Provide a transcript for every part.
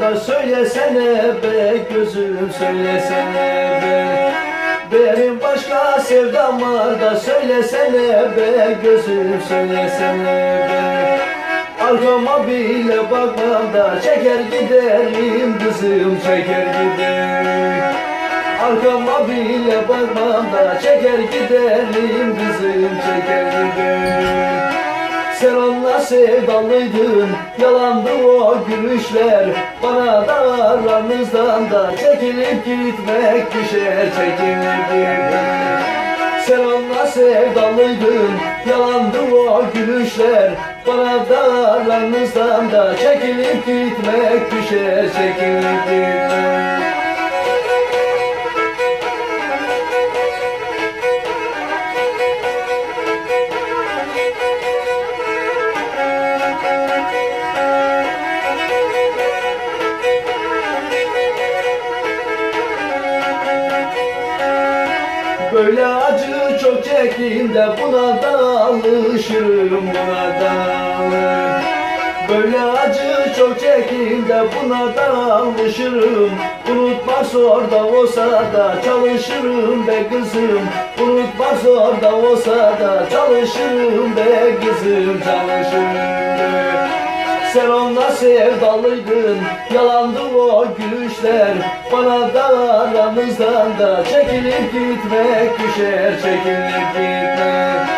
da söylesene be gözüm söylesene be. Benim başka sevdam var da söylesene be gözüm söylesene be. Arkama bile bakmam da çeker giderim kızım çeker giderim. Arkama bile bakmam da çeker giderim kızım çeker giderim Sen onunla sevdalıydın yalandı o gülüşler. Bana da aranızdan da çekilip gitmek düşer çekilip gitmek sen onunla sevdalıydın Yalandı o gülüşler. Bana da aranızdan da Çekilip gitmek düşer Çekilip gitmek Böyle acı çok çektim de buna da alışırım buna da Böyle acı çok çektim de buna da alışırım Unutmak zor da olsa da çalışırım be kızım. Unutmak zor da olsa da çalışırım be kızım Çalışırım. be sen onunla sevdalıydın Yalandı o gülüşler. Bana da aramızdan da Çekilip gitmek düşer Çekilip gitmek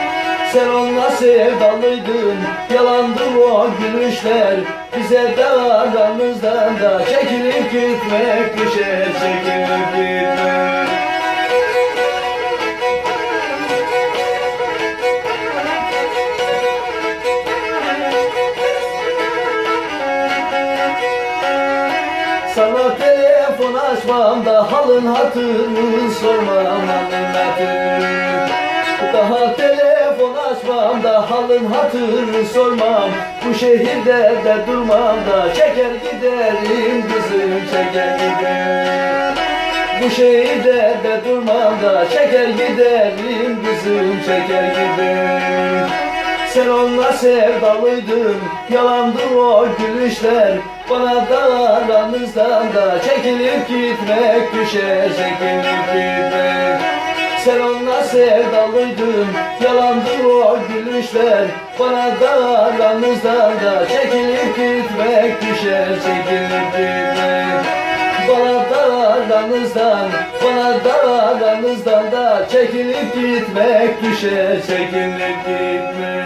Sen onunla sevdalıydın Yalandı o gülüşler. Bize de aramızdan da Çekilip gitmek düşer Çekilip Sana telefon açmam da halın hatırını sormam hatırını Daha telefon açmam da halın hatırını sormam. Bu şehirde de durmam da çeker giderim kızım çeker giderim. Bu şehirde de durmam da çeker giderim kızım çeker giderim. Sen onunla sevdalıydın Yalandı o gülüşler Bana da aranızdan da Çekilip gitmek düşer Çekilip gitmek. Sen onunla sevdalıydın Yalandı o gülüşler. Bana da aranızdan da Çekilip gitmek düşer Çekilip gitmek. Bana da aranızdan, bana da aranızdan da çekilip gitmek düşer, çekilip gitmek.